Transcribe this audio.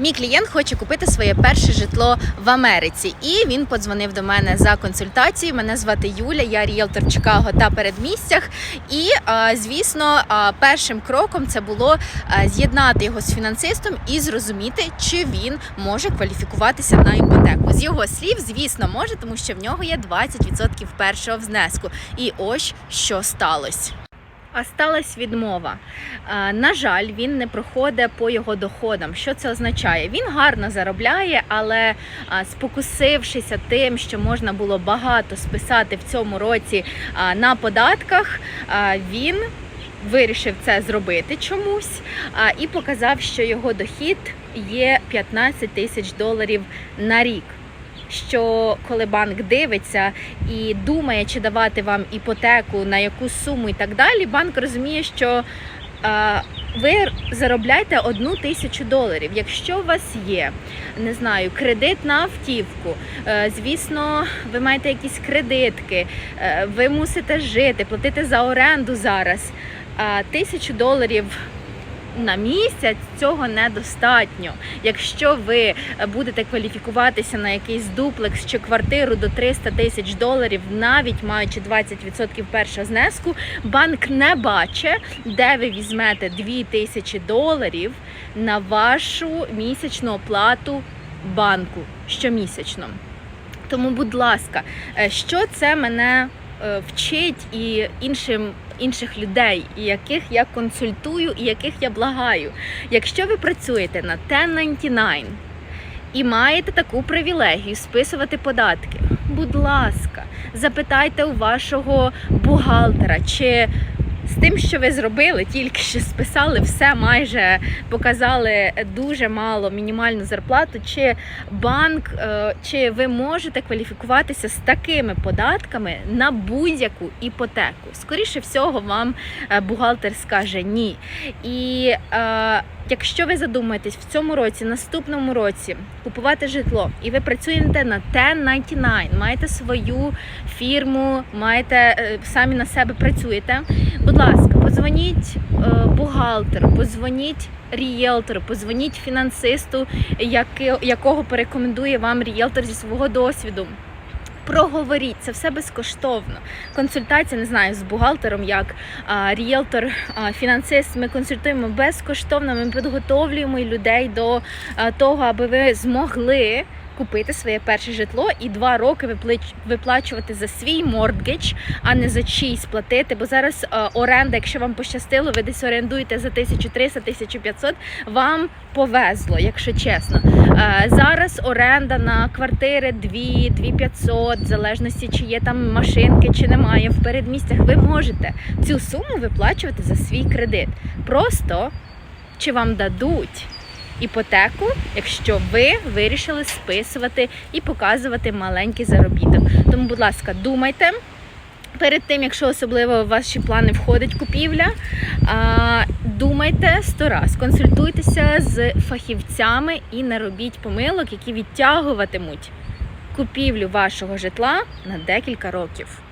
Мій клієнт хоче купити своє перше житло в Америці, і він подзвонив до мене за консультацією. Мене звати Юля, я ріелтор Чикаго та передмістях. І звісно, першим кроком це було з'єднати його з фінансистом і зрозуміти, чи він може кваліфікуватися на іпотеку. З його слів, звісно, може, тому що в нього є 20% першого внеску. І ось що сталося. А сталася відмова. Е, На жаль, він не проходить по його доходам. Що це означає? Він гарно заробляє, але спокусившися тим, що можна було багато списати в цьому році на податках, він вирішив це зробити чомусь і показав, що його дохід є 15 тисяч доларів на рік. Що коли банк дивиться і думає, чи давати вам іпотеку на яку суму і так далі, банк розуміє, що е, ви заробляєте одну тисячу доларів. Якщо у вас є, не знаю, кредит на автівку, е, звісно, ви маєте якісь кредитки, е, ви мусите жити, платити за оренду зараз. Тисячу доларів на місяць цього недостатньо. Якщо ви будете кваліфікуватися на якийсь дуплекс чи квартиру до 300 тисяч доларів, навіть маючи 20% першого знеску, банк не бачить, де ви візьмете 2 тисячі доларів на вашу місячну оплату банку щомісячно. Тому, будь ласка, е, що це мене е, вчить і іншим інших людей, яких я консультую, і яких я благаю. Якщо ви працюєте на 1099 і маєте таку привілегію списувати податки, будь ласка, запитайте у вашого бухгалтера, чи з тим, що ви зробили, тільки що списали все, майже показали дуже мало мінімальну зарплату, чи банк, е, чи ви можете кваліфікуватися з такими податками на будь-яку іпотеку. Скоріше всього, вам е, бухгалтер скаже ні. І е, якщо ви задумаєтесь в цьому році, наступному році купувати житло, і ви працюєте на 1099, маєте свою фірму, маєте е, самі на себе працюєте. Будь ласка, подзвоніть е, бухгалтеру, подзвоніть рієлтору, подзвоніть фінансисту, якого порекомендує вам рієлтор зі свого досвіду. Проговоріть це все безкоштовно. Консультація не знаю з бухгалтером, як а, фінансист. Ми консультуємо безкоштовно. Ми підготовлюємо людей до того, аби ви змогли купити своє перше житло і два роки виплач- виплачувати за свій мордгедж, а не за чийсь платити. Бо зараз а, оренда, якщо вам пощастило, ви десь орендуєте за 1300-1500, вам повезло, якщо чесно. Е, Зараз оренда на квартири 2, 2500, в залежності чи є там машинки, чи немає в передмістях. Ви можете цю суму виплачувати за свій кредит. Просто чи вам дадуть іпотеку, якщо ви вирішили списувати і показувати маленький заробіток. Тому, будь ласка, думайте. Перед тим, якщо особливо в ваші плани входить купівля, думайте сто раз, консультуйтеся з фахівцями і не робіть помилок, які відтягуватимуть купівлю вашого житла на декілька років.